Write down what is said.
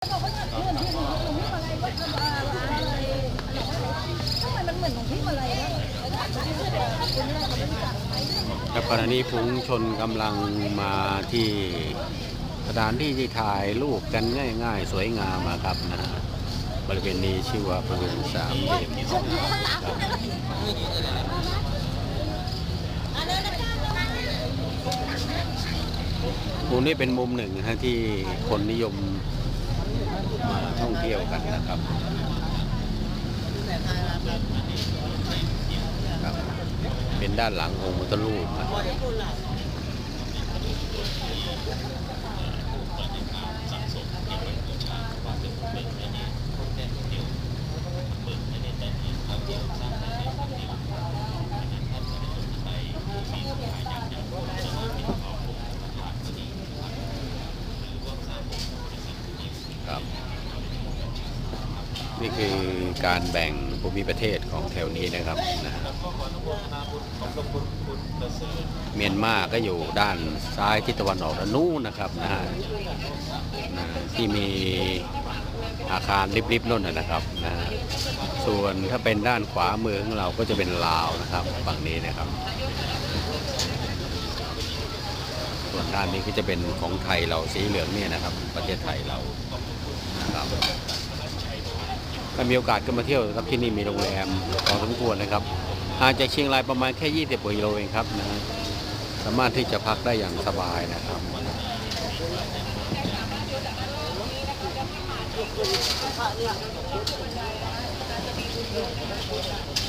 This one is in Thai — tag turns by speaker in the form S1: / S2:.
S1: คุณแรกเขาไม่รู้จักไหม
S2: ครับขณะนี้ฝูงชนกำลังมาที่สถานที่ที่ถ่ายรูปกันง่าย ๆ สวยงามอะครับนะฮะบริเวณนี้ชื่อว่าบริเวณสามเหลี่ยมทองคำครับมุมนี้เป็นมุมหนึ่งนะฮะที่คนนิยม มาท่องเที่ยวกันนะครับครับ เป็นด้านหลังองค์พุทธรูปนะครับ นี่คือการแบ่งภูมิประเทศของแถวนี้นะครับนะฮะเมียนมาก็อยู่ด้านซ้ายทิศตะวันออกด้านนู้นนะครับนะฮะนะที่มีอาคารริบๆนั่นนะครับนะฮะส่วนถ้าเป็นด้านขวามือของเราก็จะเป็นลาวนะครับฝั่งนี้นะครับ ส่วนด้านนี้ก็จะเป็นของไทยเราสีเหลืองเนี่ยนะครับ ประเทศไทยเรา ถ้ามีโอกาสก็มาเที่ยวครับที่นี่มีโรงแรมพอสมควรนะครับห่างจากเชียงรายประมาณแค่ 20กว่ากิโลเองครับนะฮะสามารถที่จะพักได้อย่างสบายนะครับ
S1: เ